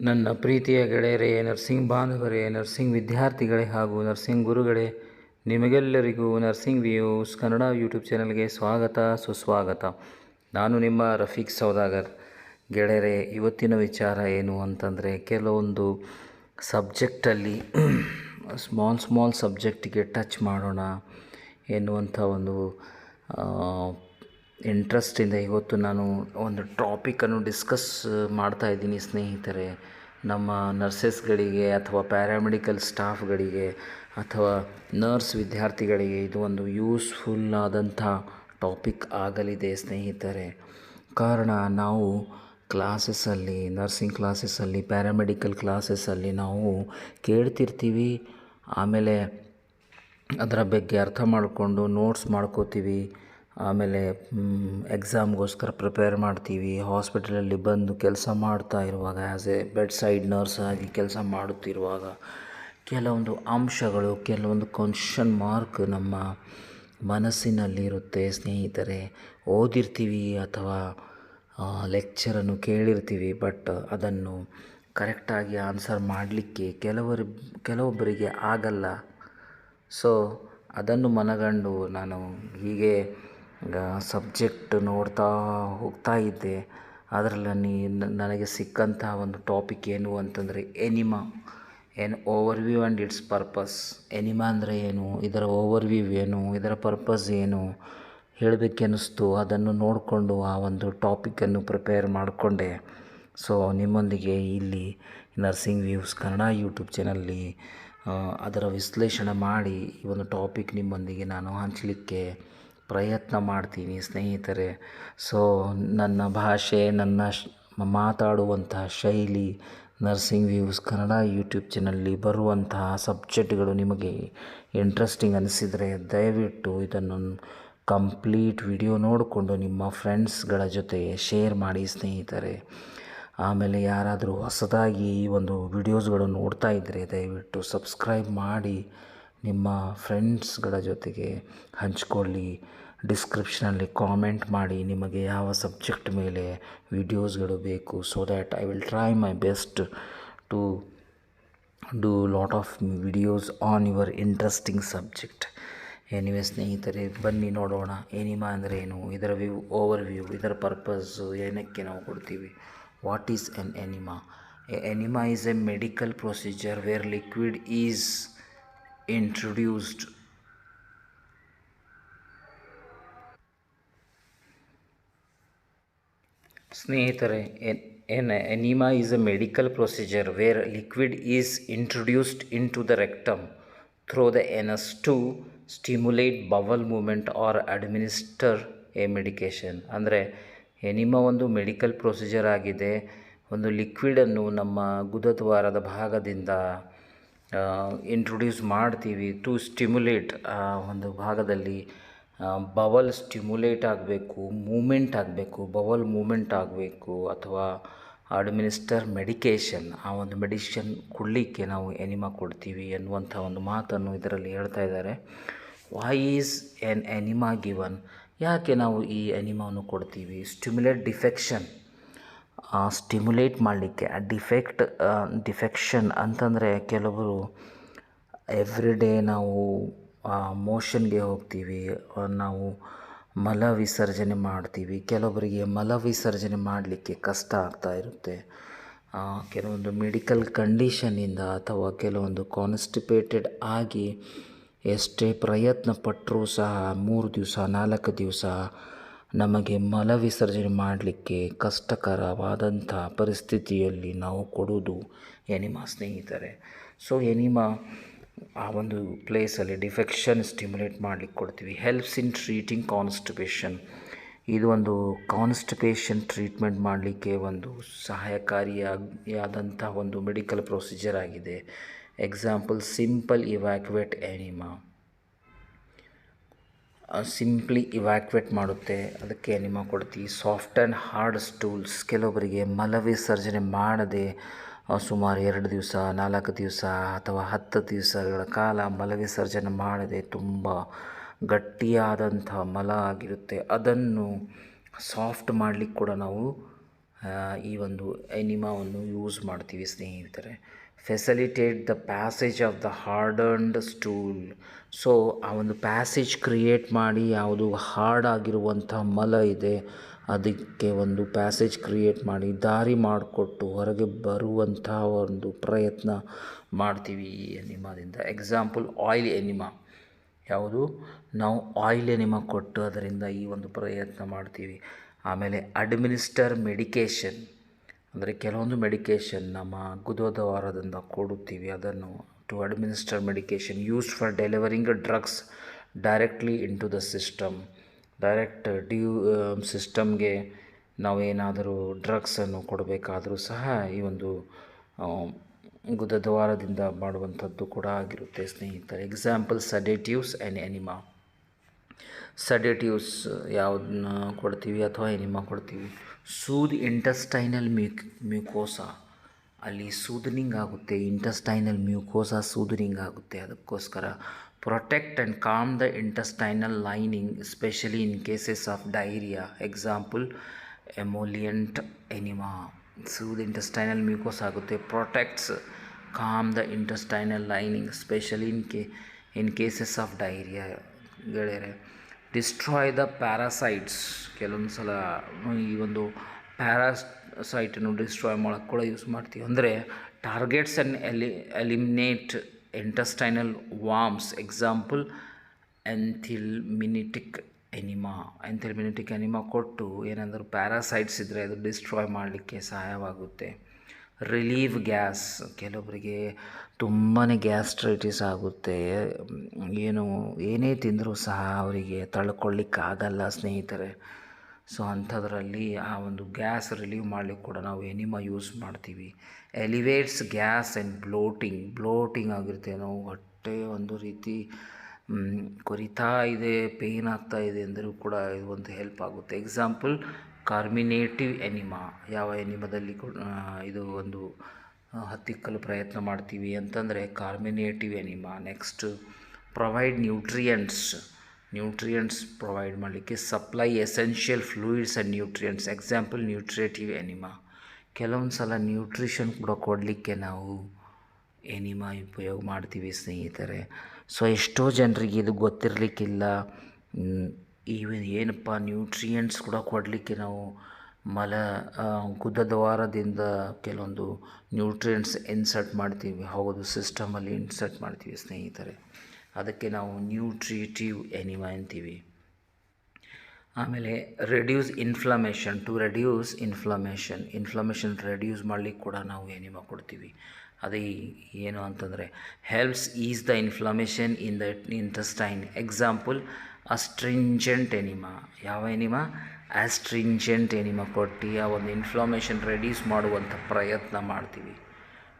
ನನ್ನ ಪ್ರೀತಿಯ ಗೆಳೆಯರೇ ನರ್ಸಿಂಗ್ ಬಾಂಧವರೇ ನರ್ಸಿಂಗ್ ವಿದ್ಯಾರ್ಥಿಗಳೇ ಹಾಗೂ ನರ್ಸಿಂಗ್ ಗುರುಗಳೇ ನಿಮಗೆಲ್ಲರಿಗೂ ನರ್ಸಿಂಗ್ ವ್ಯೂಸ್ ಕನ್ನಡ ಯೂಟ್ಯೂಬ್ ಚಾನಲ್ಗೆ ಸ್ವಾಗತ, ಸುಸ್ವಾಗತ. ನಾನು ನಿಮ್ಮ ರಫೀಕ್ ಸೌದಾಗರ್. ಗೆಳೆಯರೇ, ಇವತ್ತಿನ ವಿಚಾರ ಏನು ಅಂತಂದರೆ, ಕೆಲವೊಂದು ಸಬ್ಜೆಕ್ಟಲ್ಲಿ ಸ್ಮಾಲ್ ಸ್ಮಾಲ್ ಸಬ್ಜೆಕ್ಟಿಗೆ ಟಚ್ ಮಾಡೋಣ ಎನ್ನುವಂಥ ಒಂದು ಇಂಟ್ರೆಸ್ಟಿಂದ ಇವತ್ತು ನಾನು ಒಂದು ಟಾಪಿಕನ್ನು ಡಿಸ್ಕಸ್ ಮಾಡ್ತಾ ಇದ್ದೀನಿ ಸ್ನೇಹಿತರೆ. ನಮ್ಮ ನರ್ಸಸ್ಗಳಿಗೆ ಅಥವಾ ಪ್ಯಾರಾಮೆಡಿಕಲ್ ಸ್ಟಾಫ್ಗಳಿಗೆ ಅಥವಾ ನರ್ಸ್ ವಿದ್ಯಾರ್ಥಿಗಳಿಗೆ ಇದು ಒಂದು ಯೂಸ್ಫುಲ್ ಆದಂಥ ಟಾಪಿಕ್ ಆಗಲಿದೆ ಸ್ನೇಹಿತರೆ. ಕಾರಣ ನಾವು ಕ್ಲಾಸಸ್ಸಲ್ಲಿ ನರ್ಸಿಂಗ್ ಕ್ಲಾಸಸ್ಸಲ್ಲಿ ಪ್ಯಾರಾಮೆಡಿಕಲ್ ಕ್ಲಾಸಸ್ಸಲ್ಲಿ ನಾವು ಕೇಳ್ತಿರ್ತೀವಿ. ಆಮೇಲೆ ಅದರ ಬಗ್ಗೆ ಅರ್ಥ ಮಾಡಿಕೊಂಡು ನೋಟ್ಸ್ ಮಾಡ್ಕೋತೀವಿ. ಆಮೇಲೆ ಎಕ್ಸಾಮ್ಗೋಸ್ಕರ ಪ್ರಿಪೇರ್ ಮಾಡ್ತೀವಿ. ಹಾಸ್ಪಿಟಲಲ್ಲಿ ಬಂದು ಕೆಲಸ ಮಾಡ್ತಾ ಇರುವಾಗ as a bedside nurse ಆಗಿ ಕೆಲಸ ಮಾಡುತ್ತಿರುವಾಗ, ಕೆಲವೊಂದು ಅಂಶಗಳು, ಕೆಲವೊಂದು ಕ್ವಶನ್ ಮಾರ್ಕ್ ನಮ್ಮ ಮನಸ್ಸಿನಲ್ಲಿರುತ್ತೆ. ಸ್ನೇಹಿತರೆ, ಓದಿರ್ತೀವಿ ಅಥವಾ ಲೆಕ್ಚರನ್ನು ಕೇಳಿರ್ತೀವಿ ಬಟ್ ಅದನ್ನು ಕರೆಕ್ಟಾಗಿ ಆನ್ಸರ್ ಮಾಡಲಿಕ್ಕೆ ಕೆಲವರು, ಕೆಲವೊಬ್ಬರಿಗೆ ಆಗಲ್ಲ. ಸೊ ಅದನ್ನು ಮನಗಂಡು ನಾನು ಹೀಗೆ ಸಬ್ಜೆಕ್ಟ್ ನೋಡ್ತಾ ಹೋಗ್ತಾ ಇದ್ದೆ. ಅದರಲ್ಲಿ ನನಗೆ ಸಿಕ್ಕಂಥ ಒಂದು ಟಾಪಿಕ್ ಏನು ಅಂತಂದರೆ enema. Overview and its purpose. Enema ಅಂದರೆ ಏನು? ಇದರ ಓವರ್ ವ್ಯೂ ಏನು? ಇದರ ಪರ್ಪಸ್ ಏನು? ಹೇಳಬೇಕೆನ್ನಿಸ್ತು ಅದನ್ನು ನೋಡಿಕೊಂಡು ಆ ಒಂದು ಟಾಪಿಕನ್ನು ಪ್ರಿಪೇರ್ ಮಾಡಿಕೊಂಡೆ. ಸೊ, ನಿಮ್ಮೊಂದಿಗೆ ಇಲ್ಲಿ ನರ್ಸಿಂಗ್ ವ್ಯೂಸ್ ಕನ್ನಡ ಯೂಟ್ಯೂಬ್ ಚಾನಲ್ಲಿ ಅದರ ವಿಶ್ಲೇಷಣೆ ಮಾಡಿ ಈ ಒಂದು ಟಾಪಿಕ್ ನಿಮ್ಮೊಂದಿಗೆ ನಾನು ಹಂಚಲಿಕ್ಕೆ ಪ್ರಯತ್ನ ಮಾಡ್ತೀನಿ ಸ್ನೇಹಿತರೆ. ಸೊ ನನ್ನ ಭಾಷೆ, ನನ್ನ ಮಾತಾಡುವಂತಹ ಶೈಲಿ ನರ್ಸಿಂಗ್ ವ್ಯೂಸ್ ಕನ್ನಡ ಯೂಟ್ಯೂಬ್ ಚಾನಲ್ಲಿ ಬರುವಂತಹ ಸಬ್ಜೆಕ್ಟ್ಗಳು ನಿಮಗೆ ಇಂಟ್ರೆಸ್ಟಿಂಗ್ ಅನಿಸಿದರೆ ದಯವಿಟ್ಟು ಇದನ್ನು ಕಂಪ್ಲೀಟ್ ವಿಡಿಯೋ ನೋಡಿಕೊಂಡು ನಿಮ್ಮ ಫ್ರೆಂಡ್ಸ್ಗಳ ಜೊತೆ ಶೇರ್ ಮಾಡಿ ಸ್ನೇಹಿತರೆ. ಆಮೇಲೆ ಯಾರಾದರೂ ಹೊಸದಾಗಿ ಈ ಒಂದು ವಿಡಿಯೋಸ್ಗಳು ನೋಡ್ತಾ ಇದ್ದರೆ ದಯವಿಟ್ಟು ಸಬ್ಸ್ಕ್ರೈಬ್ ಮಾಡಿ. ನಿಮ್ಮ ಫ್ರೆಂಡ್ಸ್ಗಳ ಜೊತೆಗೆ ಹಂಚ್ಕೊಳ್ಳಿ, ಡಿಸ್ಕ್ರಿಪ್ಷನಲ್ಲಿ ಕಾಮೆಂಟ್ ಮಾಡಿ ನಿಮಗೆ ಯಾವ ಸಬ್ಜೆಕ್ಟ್ ಮೇಲೆ ವಿಡಿಯೋಸ್ಗಳು ಬೇಕು. So that I will try my best to do lot of videos on your interesting subject anyway ಸ್ನೇಹಿತರೆ, ಬನ್ನಿ ನೋಡೋಣ. ಎನಿಮಾ ಅಂದರೆ ಏನು? ಇದರ ವ್ಯೂ ಓವರ್ ವ್ಯೂ ಇದರ ಪರ್ಪಸ್ಸು ಏನಕ್ಕೆ ನಾವು ಕೊಡ್ತೀವಿ? What is an enema enema is a medical procedure where liquid is introduced ಸ್ನೇಹಿತರೆ an enema is a medical procedure where liquid is introduced into the rectum through the anus to stimulate bowel movement or administer a medication ಅಂದರೆ, enema ಒಂದು medical procedure ಆಗಿದೆ. ಒಂದು ಲಿಕ್ವಿಡನ್ನು ನಮ್ಮ ಗುದದ್ವಾರದ ಭಾಗದಿಂದ introduce ಮಾಡ್ತೀವಿ to stimulate ಒಂದು ಭಾಗದಲ್ಲಿ ಬವಲ್ ಸ್ಟಿಮ್ಯುಲೇಟ್ ಆಗಬೇಕು ಮೂಮೆಂಟ್ ಆಗಬೇಕು ಬವಲ್ ಮೂಮೆಂಟ್ ಆಗಬೇಕು, ಅಥವಾ ಅಡ್ಮಿನಿಸ್ಟರ್ ಮೆಡಿಕೇಷನ್ ಆ ಒಂದು ಮೆಡಿಷನ್ ಕೊಡಲಿಕ್ಕೆ ನಾವು ಎನಿಮಾ ಕೊಡ್ತೀವಿ ಎನ್ನುವಂಥ ಒಂದು ಮಾತನ್ನು ಇದರಲ್ಲಿ ಹೇಳ್ತಾ ಇದ್ದಾರೆ. Why is an enema given ಯಾಕೆ ನಾವು ಈ ಎನಿಮಾವನ್ನು ಕೊಡ್ತೀವಿ? ಸ್ಟಿಮ್ಯುಲೇಟ್ ಡಿಫೆಕ್ಷನ್ ಸ್ಟಿಮ್ಯುಲೇಟ್ ಮಾಡಲಿಕ್ಕೆ, ಆ ಡಿಫೆಕ್ಟ್ ಡಿಫೆಕ್ಷನ್ ಅಂತಂದರೆ ಕೆಲವರು ಎವ್ರಿ ಡೇ ನಾವು ಮೋಷನ್ಗೆ ಹೋಗ್ತೀವಿ ನಾವು ಮಲ ವಿಸರ್ಜನೆ ಮಾಡ್ತೀವಿ. ಕೆಲವರಿಗೆ ಮಲ ವಿಸರ್ಜನೆ ಮಾಡಲಿಕ್ಕೆ ಕಷ್ಟ ಆಗ್ತಾ ಇರುತ್ತೆ. ಕೆಲವೊಂದು ಮೆಡಿಕಲ್ ಕಂಡೀಷನಿಂದ ಅಥವಾ ಕೆಲವೊಂದು ಕಾನ್ಸ್ಟಿಪೇಟೆಡ್ ಆಗಿ ಎಷ್ಟೇ ಪ್ರಯತ್ನ ಪಟ್ಟರೂ ಸಹ ಮೂರು ದಿವಸ, ನಾಲ್ಕು ದಿವಸ ನಮಗೆ ಮಲ ವಿಸರ್ಜನೆ ಮಾಡಲಿಕ್ಕೆ ಕಷ್ಟಕರವಾದಂಥ ಪರಿಸ್ಥಿತಿಯಲ್ಲಿ ನಾವು ಕೊಡೋದು ಎನಿಮಾ ಸ್ನೇಹಿತರೆ. ಸೊ ಎನಿಮಾ ಆ ಒಂದು ಪ್ಲೇಸಲ್ಲಿ ಡಿಫೆಕ್ಷನ್ ಸ್ಟಿಮ್ಯುಲೇಟ್ ಮಾಡಲಿಕ್ಕೆ ಕೊಡ್ತೀವಿ. ಹೆಲ್ಪ್ಸ್ ಇನ್ ಟ್ರೀಟಿಂಗ್ ಕಾನ್ಸ್ಟಿಪೇಷನ್ ಇದು ಒಂದು ಕಾನ್ಸ್ಟಿಪೇಷನ್ ಟ್ರೀಟ್ಮೆಂಟ್ ಮಾಡಲಿಕ್ಕೆ ಒಂದು ಸಹಾಯಕಾರಿಯಾದಂಥ ಒಂದು ಮೆಡಿಕಲ್ ಪ್ರೊಸೀಜರ್ ಆಗಿದೆ. Example simple evacuate enema simply evacuate ಮಾಡುತ್ತೆ. ಅದಕ್ಕೆ ಎನಿಮಾ ಕೊಡ್ತೀವಿ ಸಾಫ್ಟ್ ಆ್ಯಂಡ್ ಹಾರ್ಡ್ ಸ್ಟೂಲ್ಸ್. ಕೆಲವೊಬ್ಬರಿಗೆ ಮಲವಿಸರ್ಜನೆ ಮಾಡದೆ ಸುಮಾರು ಎರಡು ದಿವಸ, ನಾಲ್ಕು ದಿವಸ ಅಥವಾ ಹತ್ತು ದಿವಸಗಳ ಕಾಲ ಮಲವಿಸರ್ಜನೆ ಮಾಡದೆ ತುಂಬ ಗಟ್ಟಿಯಾದಂಥ ಮಲ ಆಗಿರುತ್ತೆ. ಅದನ್ನು ಸಾಫ್ಟ್ ಮಾಡಲಿಕ್ಕೆ ಕೂಡ ನಾವು ಈ ಒಂದು ಎನಿಮಾವನ್ನು ಯೂಸ್ ಮಾಡ್ತೀವಿ ಸ್ನೇಹಿತರೆ. Facilitate the passage of the hardened stool so ಆ ಒಂದು ಪ್ಯಾಸೇಜ್ ಕ್ರಿಯೇಟ್ ಮಾಡಿ, ಯಾವುದು ಹಾರ್ಡ್ ಆಗಿರುವಂಥ ಮಲ ಇದೆ, ಅದಕ್ಕೆ ಒಂದು ಪ್ಯಾಸೇಜ್ ಕ್ರಿಯೇಟ್ ಮಾಡಿ, ದಾರಿ ಮಾಡಿಕೊಟ್ಟು ಹೊರಗೆ ಬರುವಂಥ ಒಂದು ಪ್ರಯತ್ನ ಮಾಡ್ತೀವಿ ಈ ಎನಿಮಾದಿಂದ. ಎಕ್ಸಾಂಪಲ್ ಆಯಿಲ್ ಎನಿಮಾ ಯಾವುದು? ನಾವು ಆಯಿಲ್ ಎನಿಮಾ ಕೊಟ್ಟು ಅದರಿಂದ ಈ ಒಂದು ಪ್ರಯತ್ನ ಮಾಡ್ತೀವಿ. ಆಮೇಲೆ ಅಡ್ಮಿನಿಸ್ಟರ್ ಮೆಡಿಕೇಷನ್ ಅಂದರೆ ಕೆಲವೊಂದು ಮೆಡಿಕೇಷನ್ ನಮ್ಮ ಗುದೋದವಾರದಿಂದ ಕೊಡುತ್ತೀವಿ. ಅದನ್ನು to administer medication use for delivering drugs directly into the system direct due ಸಿಸ್ಟಮ್ಗೆ ನಾವೇನಾದರೂ ಡ್ರಗ್ಸನ್ನು ಕೊಡಬೇಕಾದರೂ ಸಹ ಈ ಒಂದು ಆ, ಗುದದ್ವಾರದಿಂದ ಮಾಡುವಂಥದ್ದು ಕೂಡ ಆಗಿರುತ್ತೆ ಸ್ನೇಹಿತರೆ. Example sedatives and enema sedatives ಯಾವುದನ್ನ ಕೊಡ್ತೀವಿ ಅಥವಾ ಎನಿಮಾ ಕೊಡ್ತೀವಿ? ಸೂದ್ ಇಂಟಸ್ಟೈನಲ್ ಮ್ಯೂಕ್, ಮ್ಯೂಕೋಸಾ. ಅಲ್ಲಿ ಸೂದನಿಂಗ್ ಆಗುತ್ತೆ, ಇಂಟಸ್ಟೈನಲ್ ಮ್ಯೂಕೋಸಾ ಸೂದನಿಂಗ್ ಆಗುತ್ತೆ. ಅದಕ್ಕೋಸ್ಕರ protect and calm the intestinal lining, specially in cases of diarrhoea. Example, emollient enema. Soothe intestinal mucosa ಆಗುತ್ತೆ. Protects, calm the intestinal lining, specially in ca, in cases of diarrhoea. ಗೆಳೆಯರೆ destroy the parasites ಕೆಲವೊಂದು ಸಲ ಈ ಒಂದು ಪ್ಯಾರಾಸೈಟನ್ನು destroy ಮಾಡೋಕ್ಕೆ ಕೂಡ use ಮಾಡ್ತೀವಿ. ಅಂದರೆ ಟಾರ್ಗೆಟ್ಸ್ ಆ್ಯಂಡ್ ಎಲಿ eliminate intestinal worms example anthelmintic enema anthelmintic enema ಕೊಟ್ಟು ಏನಾದರೂ ಪ್ಯಾರಾಸೈಟ್ಸ್ ಇದ್ದರೆ ಅದು ಡಿಸ್ಟ್ರಾಯ್ ಮಾಡಲಿಕ್ಕೆ ಸಹಾಯವಾಗುತ್ತೆ. Relieve gas. ಕೆಲವೊಬ್ಬರಿಗೆ ತುಂಬಾ ಗ್ಯಾಸ್ಟ್ರೈಟಿಸ್ ಆಗುತ್ತೆ. ಏನು, ಏನೇ ತಿಂದರೂ ಸಹ ಅವರಿಗೆ ತಳ್ಕೊಳ್ಳಿಕ್ಕಾಗಲ್ಲ ಸ್ನೇಹಿತರೆ. ಸೊ, ಅಂಥದ್ರಲ್ಲಿ ಆ ಒಂದು ಗ್ಯಾಸ್ ರಿಲೀವ್ ಮಾಡಲಿಕ್ಕೆ ಕೂಡ ನಾವು ಎನಿಮ ಯೂಸ್ ಮಾಡ್ತೀವಿ. Elevates gas and bloating. Bloating ಆಗಿರುತ್ತೆ. ನಾವು ಹೊಟ್ಟೆ ಒಂದು ರೀತಿ ಕೊರಿತಾ ಇದೆ, ಪೇಯ್ನ್ ಆಗ್ತಾ ಇದೆ ಅಂದರೂ ಕೂಡ ಇದು ಒಂದು ಹೆಲ್ಪ್ ಆಗುತ್ತೆ. Example carminative enema. ಯಾವ ಎನಿಮದಲ್ಲಿ ಇದು ಒಂದು ಹತ್ತಿಕ್ಕಲು ಪ್ರಯತ್ನ ಮಾಡ್ತೀವಿ ಅಂತಂದರೆ carminative enema. Next, provide nutrients. Nutrients provide ಮಾಡಲಿಕ್ಕೆ supply essential fluids and nutrients. Example, nutritive enema. ಕೆಲವೊಂದು ಸಲ ನ್ಯೂಟ್ರಿಷನ್ ಕೂಡ ಕೊಡಲಿಕ್ಕೆ ನಾವು ಎನಿಮಾ ಉಪಯೋಗ ಮಾಡ್ತೀವಿ ಸ್ನೇಹಿತರೆ. ಸೊ, ಎಷ್ಟೋ ಜನರಿಗೆ ಇದು ಗೊತ್ತಿರಲಿಕ್ಕಿಲ್ಲ. ಈವನ್ ಏನಪ್ಪ ನ್ಯೂಟ್ರಿಯೆಂಟ್ಸ್ ಕೂಡ ಕೊಡಲಿಕ್ಕೆ ನಾವು ಮಲ ಗುದ್ದದ್ವಾರದಿಂದ ಕೆಲವೊಂದು ನ್ಯೂಟ್ರಿಯೆಂಟ್ಸ್ ಇನ್ಸರ್ಟ್ ಮಾಡ್ತೀವಿ. ಹೌದು ಸಿಸ್ಟಮಲ್ಲಿ ಇನ್ಸರ್ಟ್ ಮಾಡ್ತೀವಿ ಸ್ನೇಹಿತರೆ. ಅದಕ್ಕೆ ನಾವು ನ್ಯೂಟ್ರಿಟಿವ್ ಎನಿಮ ಅಂತೀವಿ. ಆಮೇಲೆ reduce inflammation to reduce inflammation inflammation reduce ಮಾಡಲಿಕ್ಕೆ ಕೂಡ ನಾವು ಎನಿಮ ಕೊಡ್ತೀವಿ. ಅದೇ ಏನು ಅಂತಂದರೆ helps is the inflammation in the intestine example astringent enema ಯಾವ ಎನಿಮಾ ಆಸ್ಟ್ರಿಂಜೆಂಟ್ ಎನಿಮಾ ಕೊಟ್ಟು ಆ ಒಂದು ಇನ್ಫ್ಲಮೇಷನ್ ರೆಡ್ಯೂಸ್ ಮಾಡುವಂಥ ಪ್ರಯತ್ನ ಮಾಡ್ತೀವಿ.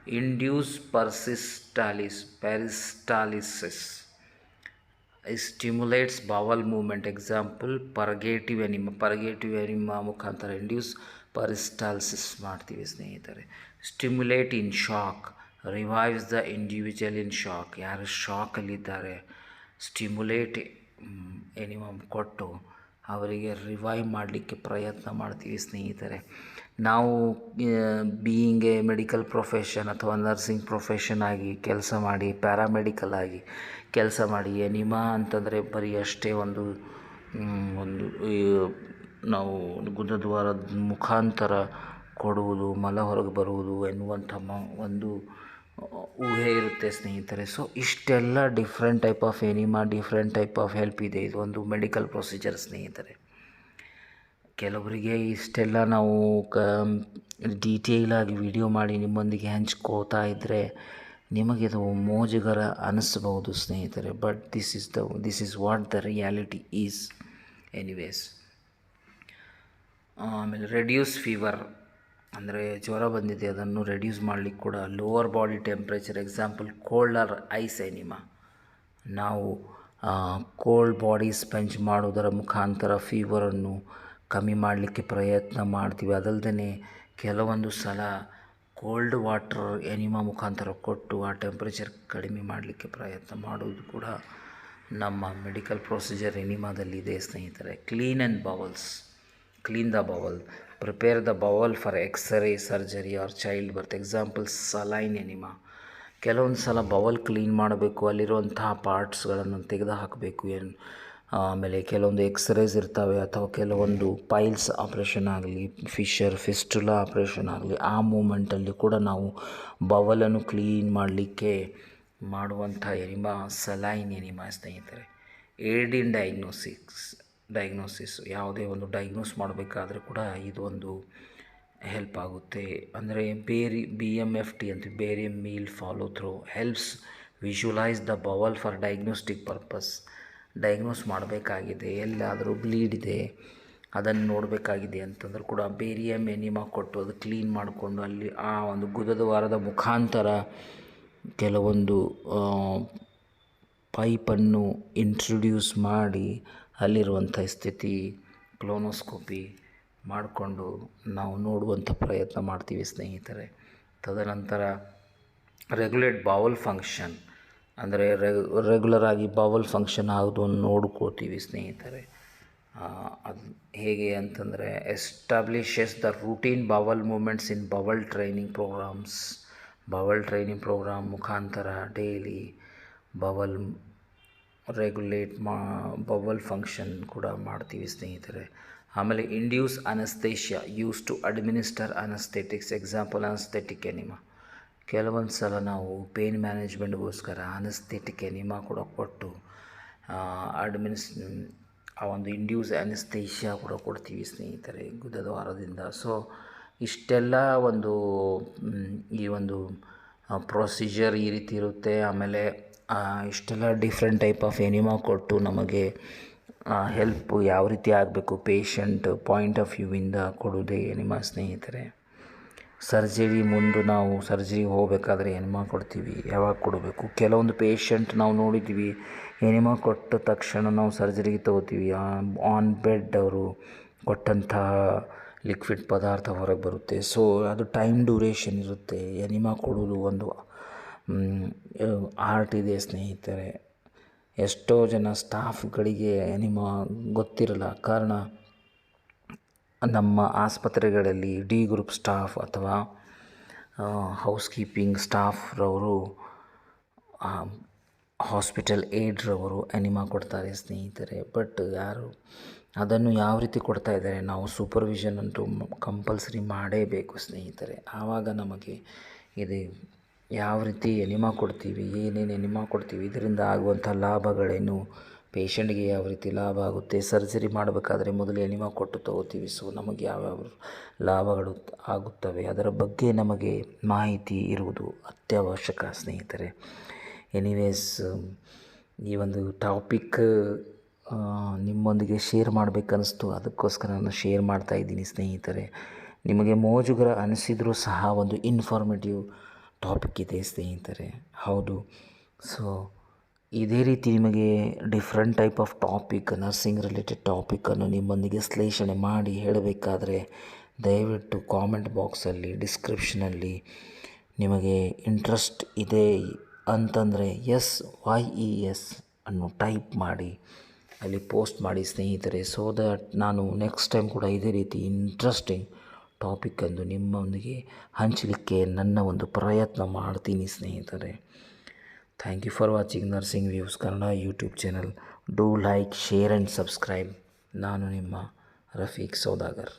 Induce peristalsis peristalsis stimulates bowel movement example purgative enema purgative enema ಮುಖಾಂತರ ಇಂಡ್ಯೂಸ್ ಪರಿಸ್ಟಾಲ್ಸಿಸ್ ಮಾಡ್ತೀವಿ ಸ್ನೇಹಿತರೆ. Stimulate in shock revives the individual in shock ಯಾರು ಶಾಕಲ್ಲಿದ್ದಾರೆ ಸ್ಟಿಮ್ಯುಲೇಟ್ ಎನಿಮಾ ಕೊಟ್ಟು ಅವರಿಗೆ ರಿವೈವ್ ಮಾಡಲಿಕ್ಕೆ ಪ್ರಯತ್ನ ಮಾಡ್ತೀವಿ ಸ್ನೇಹಿತರೆ. ನಾವು ಬೀಯಿಂಗ್ ಎ ಮೆಡಿಕಲ್ ಪ್ರೊಫೆಷನ್ ಅಥವಾ ನರ್ಸಿಂಗ್ ಪ್ರೊಫೆಷನ್ ಆಗಿ ಕೆಲಸ ಮಾಡಿ ಪ್ಯಾರಾಮೆಡಿಕಲ್ ಆಗಿ ಕೆಲಸ ಮಾಡಿ ಎನಿಮಾ ಅಂತಂದರೆ ಬರೀ ಅಷ್ಟೇ ಒಂದು ಒಂದು ನಾವು ಗುದದ್ವಾರದ ಮುಖಾಂತರ ಕೊಡುವುದು, ಮಲ ಹೊರಗೆ ಬರುವುದು ಎನ್ನುವಂಥ ಮ, ಒಂದು ಊಹೆ ಇರುತ್ತೆ ಸ್ನೇಹಿತರೆ. ಸೊ ಇಷ್ಟೆಲ್ಲ different type of enema different type of help ಇದೆ. ಇದು ಒಂದು ಮೆಡಿಕಲ್ ಪ್ರೊಸೀಜರ್ ಸ್ನೇಹಿತರೆ. ಕೆಲವರಿಗೆ ಇಷ್ಟೆಲ್ಲ ನಾವು ಕ ಡೀಟೇಲಾಗಿ ವಿಡಿಯೋ ಮಾಡಿ ನಿಮ್ಮೊಂದಿಗೆ ಹಂಚ್ಕೋತಾ ಇದ್ದರೆ ನಿಮಗೆ ಇದು ಮೋಜುಗರ ಅನ್ನಿಸ್ಬೋದು ಸ್ನೇಹಿತರೆ. But this is the this is what the reality is anyways ಆಮೇಲೆ ರೆಡ್ಯೂಸ್ ಫೀವರ್ ಅಂದರೆ ಜ್ವರ ಬಂದಿದೆ, ಅದನ್ನು ರೆಡ್ಯೂಸ್ ಮಾಡಲಿಕ್ಕೆ ಕೂಡ lower body temperature example colder ice enema ನಾವು ಕೋಲ್ಡ್ ಬಾಡಿ ಸ್ಪಂಜ್ ಮಾಡೋದರ ಮುಖಾಂತರ ಫೀವರನ್ನು ಕಮ್ಮಿ ಮಾಡಲಿಕ್ಕೆ ಪ್ರಯತ್ನ ಮಾಡ್ತೀವಿ. ಅದಲ್ಲದೆ ಕೆಲವೊಂದು ಸಲ ಕೋಲ್ಡ್ ವಾಟರ್ ಎನಿಮಾ ಮುಖಾಂತರ ಕೊಟ್ಟು ಆ ಟೆಂಪ್ರೇಚರ್ ಕಡಿಮೆ ಮಾಡಲಿಕ್ಕೆ ಪ್ರಯತ್ನ ಮಾಡೋದು ಕೂಡ ನಮ್ಮ ಮೆಡಿಕಲ್ ಪ್ರೊಸೀಜರ್ ಎನಿಮಾದಲ್ಲಿ ಇದೆ ಸ್ನೇಹಿತರೆ. Clean and bowels clean the bowel prepare the bowel for X ray surgery or childbirth example saline enema ಕೆಲವೊಂದು ಸಲ ಬವಲ್ ಕ್ಲೀನ್ ಮಾಡಬೇಕು. ಅಲ್ಲಿರುವಂತಹ ಪಾರ್ಟ್ಸ್ಗಳನ್ನು ತೆಗೆದು ಹಾಕಬೇಕು ಏನು, ಆಮೇಲೆ ಕೆಲವೊಂದು ಎಕ್ಸ್ರೇಸ್ ಇರ್ತವೆ ಅಥವಾ ಕೆಲವೊಂದು ಪೈಲ್ಸ್ ಆಪ್ರೇಷನ್ ಆಗಲಿ ಫಿಶರ್ ಫಿಸ್ಟುಲಾ ಆಪ್ರೇಷನ್ ಆಗಲಿ, ಆ ಮೂಮೆಂಟಲ್ಲಿ ಕೂಡ ನಾವು ಬವಲನ್ನು ಕ್ಲೀನ್ ಮಾಡಲಿಕ್ಕೆ ಮಾಡುವಂಥ ಎನಿಮಾ ಸಲೈನ್ ಎನಿಮಾ ಸ್ನೇಹಿತರೆ. ಏಡ್ ಇನ್ ಡಯಾಗ್ನೋಸಿಸ್ ಯಾವುದೇ ಒಂದು ಡಯಾಗ್ನೋಸ್ ಮಾಡಬೇಕಾದ್ರೆ ಕೂಡ ಇದು ಒಂದು ಹೆಲ್ಪ್ ಆಗುತ್ತೆ. ಅಂದರೆ barium B M F T ಅಂತ, ಬೇರೆ meal follow through helps visualise the bowel for diagnostic purpose diagnose ಮಾಡಬೇಕಾಗಿದೆ, ಎಲ್ಲಾದರೂ ಬ್ಲೀಡ್ ಇದೆ, ಅದನ್ನು ನೋಡಬೇಕಾಗಿದೆ ಅಂತಂದ್ರೆ ಕೂಡ ಬೇರಿಯಮ್ ಎನಿಮಾ ಕೊಟ್ಟು ಅದು ಕ್ಲೀನ್ ಮಾಡಿಕೊಂಡು ಅಲ್ಲಿ ಆ ಒಂದು ಗುದದ ವಾರದ ಮುಖಾಂತರ ಕೆಲವೊಂದು ಪೈಪನ್ನು ಇಂಟ್ರೊಡ್ಯೂಸ್ ಮಾಡಿ ಅಲ್ಲಿರುವಂಥ ಸ್ಥಿತಿ ಕ್ಲೋನೋಸ್ಕೋಪಿ ಮಾಡಿಕೊಂಡು ನಾವು ನೋಡುವಂಥ ಪ್ರಯತ್ನ ಮಾಡ್ತೀವಿ ಸ್ನೇಹಿತರೆ. ತದನಂತರ ರೆಗ್ಯುಲೇಟ್ ಬಾವಲ್ ಫಂಕ್ಷನ್ ಅಂದರೆ ರೆಗ್ಯುಲರ್ ಆಗಿ ಬಾವಲ್ ಫಂಕ್ಷನ್ ಆಗೋದನ್ನು ನೋಡ್ಕೋತೀವಿ ಸ್ನೇಹಿತರೆ. ಅದು ಹೇಗೆ ಅಂತಂದರೆ establishes the routine bowel movements in bowel training programmes bowel training programme ಮುಖಾಂತರ ಡೈಲಿ ಬವಲ್ ರೆಗ್ಯುಲೇಟ್ ಮಾ ಬವಲ್ ಫಂಕ್ಷನ್ ಕೂಡ ಮಾಡ್ತೀವಿ ಸ್ನೇಹಿತರೆ. ಆಮೇಲೆ induce anaesthesia use to administer anaesthetics example anaesthetic enema ಕೆಲವೊಂದು ಸಲ ನಾವು ಪೇನ್ ಮ್ಯಾನೇಜ್ಮೆಂಟ್ಗೋಸ್ಕರ ಅನಸ್ಥೆಟಿಕ್ ಎನಿಮಾ ಕೂಡ ಕೊಟ್ಟು ಅಡ್ಮಿನಿಸ್ ಆ ಒಂದು ಇಂಡ್ಯೂಸ್ ಅನಸ್ತೇಷಿಯಾ ಕೂಡ ಕೊಡ್ತೀವಿ ಸ್ನೇಹಿತರೆ ಗುದದ ವಾರದಿಂದ ಸೊ ಇಷ್ಟೆಲ್ಲ ಒಂದು ಈ ಒಂದು ಪ್ರೊಸೀಜರ್ ಈ ರೀತಿ ಇರುತ್ತೆ. ಆಮೇಲೆ ಇಷ್ಟೆಲ್ಲ ಡಿಫ್ರೆಂಟ್ ಟೈಪ್ ಆಫ್ ಎನಿಮಾ ಕೊಟ್ಟು ನಮಗೆ ಹೆಲ್ಪ್ ಯಾವ ರೀತಿ ಆಗಬೇಕು? ಪೇಷಂಟ್ ಪಾಯಿಂಟ್ ಆಫ್ ವ್ಯೂವಿಂದ ಕೊಡುವುದೇ ಎನಿಮಾ ಸ್ನೇಹಿತರೆ. ಸರ್ಜರಿ ಮುಂದೆ ನಾವು ಸರ್ಜರಿ ಹೋಗಬೇಕಾದ್ರೆ ಎನಿಮಾ ಕೊಡ್ತೀವಿ. ಯಾವಾಗ ಕೊಡಬೇಕು? ಕೆಲವೊಂದು ಪೇಷಂಟ್ ನಾವು ನೋಡಿದ್ದೀವಿ ಎನಿಮಾ ಕೊಟ್ಟ ತಕ್ಷಣ ನಾವು ಸರ್ಜರಿಗೆ ತೊಗೋತೀವಿ. ಆನ್ ಬೆಡ್ ಅವರು ಕೊಟ್ಟಂತಹ ಲಿಕ್ವಿಡ್ ಪದಾರ್ಥ ಹೊರಗೆ ಬರುತ್ತೆ. ಸೊ ಅದು ಟೈಮ್ ಡ್ಯೂರೇಷನ್ ಇರುತ್ತೆ. ಎನಿಮಾ ಕೊಡೋದು ಒಂದು ಆರ್ಟ್ ಇದೆ ಸ್ನೇಹಿತರೆ, ಎಷ್ಟೋ ಜನ ಸ್ಟಾಫ್ಗಳಿಗೆ ನಿಮ್ಮ ಗೊತ್ತಿರಲ್ಲ, ಕಾರಣ ನಮ್ಮ ಆಸ್ಪತ್ರೆಗಳಲ್ಲಿ ಡಿ ಗ್ರೂಪ್ ಸ್ಟಾಫ್ ಅಥವಾ ಹೌಸ್ ಕೀಪಿಂಗ್ ಸ್ಟಾಫ್ರವರು ಹಾಸ್ಪಿಟಲ್ ಏಡ್ರವರು ಎನಿಮಾ ಕೊಡ್ತಾರೆ ಸ್ನೇಹಿತರೆ, ಬಟ್ ಯಾರು ಅದನ್ನು ಯಾವ ರೀತಿ ಕೊಡ್ತಾ ಇದ್ದಾರೆ, ನಾವು ಸೂಪರ್ವಿಷನ್ ಅಂತೂ ಕಂಪಲ್ಸರಿ ಮಾಡೇಬೇಕು ಸ್ನೇಹಿತರೆ. ಆವಾಗ ನಮಗೆ ಇದು ಯಾವ ರೀತಿ ಎನಿಮಾ ಕೊಡ್ತೀವಿ, ಏನೇನು ಎನಿಮಾ ಕೊಡ್ತೀವಿ, ಇದರಿಂದ ಆಗುವಂಥ ಲಾಭಗಳೇನು? ಪೇಷಂಟ್ಗೆ ಯಾವ ರೀತಿ ಲಾಭ ಆಗುತ್ತೆ? ಸರ್ಜರಿ ಮಾಡಬೇಕಾದ್ರೆ ಮೊದಲು ಎನಿಮಾ ಕೊಟ್ಟು ತಗೋತೀವಿ. ಸೊ ನಮಗೆ ಯಾವ್ಯಾವ ಲಾಭಗಳು ಆಗುತ್ತವೆ? ಅದರ ಬಗ್ಗೆ ನಮಗೆ ಮಾಹಿತಿ ಇರುವುದು ಅತ್ಯವಶ್ಯಕ ಸ್ನೇಹಿತರೆ. ಎನಿವೇಸ್ ಈ ಒಂದು ಟಾಪಿಕ್ ನಿಮ್ಮೊಂದಿಗೆ ಶೇರ್ ಮಾಡಬೇಕನ್ನಿಸ್ತು. ಅದಕ್ಕೋಸ್ಕರ ನಾನು ಶೇರ್ ಮಾಡ್ತಾಯಿದ್ದೀನಿ ಸ್ನೇಹಿತರೆ. ನಿಮಗೆ ಮೋಜುಗರ ಅನಿಸಿದರೂ ಸಹ ಒಂದು ಇನ್ಫಾರ್ಮೇಟಿವ್ ಟಾಪಿಕ್ ಇದೆ ಸ್ನೇಹಿತರೆ. ಹೌದು. ಸೊ ಇದೇ ರೀತಿ ನಿಮಗೆ different type of topic nursing related ಟಾಪಿಕನ್ನು ನಿಮ್ಮೊಂದಿಗೆ ಶ್ಲೇಷಣೆ ಮಾಡಿ ಹೇಳಬೇಕಾದರೆ ದಯವಿಟ್ಟು ಕಾಮೆಂಟ್ ಬಾಕ್ಸಲ್ಲಿ ಡಿಸ್ಕ್ರಿಪ್ಷನಲ್ಲಿ ನಿಮಗೆ ಇಂಟ್ರೆಸ್ಟ್ ಇದೆ ಅಂತಂದರೆ ಎಸ್ ವೈ ಇ ಎಸ್ ಅನ್ನು ಟೈಪ್ ಮಾಡಿ, ಅಲ್ಲಿ ಪೋಸ್ಟ್ ಮಾಡಿ ಸ್ನೇಹಿತರೆ. ಸೊ ದಟ್ ನಾನು ನೆಕ್ಸ್ಟ್ ಟೈಮ್ ಕೂಡ ಇದೇ ರೀತಿ ಇಂಟ್ರೆಸ್ಟಿಂಗ್ ಟಾಪಿಕ್ಕನ್ನು ನಿಮ್ಮೊಂದಿಗೆ ಹಂಚಲಿಕ್ಕೆ ನನ್ನ ಒಂದು ಪ್ರಯತ್ನ ಮಾಡ್ತೀನಿ, ಸ್ನೇಹಿತರೆ. Thank you for watching nursing views Kannada YouTube channel do like share and subscribe ನಾನು ನಿಮ್ಮ ರಫೀಕ್ ಸೌದಾಗರ್.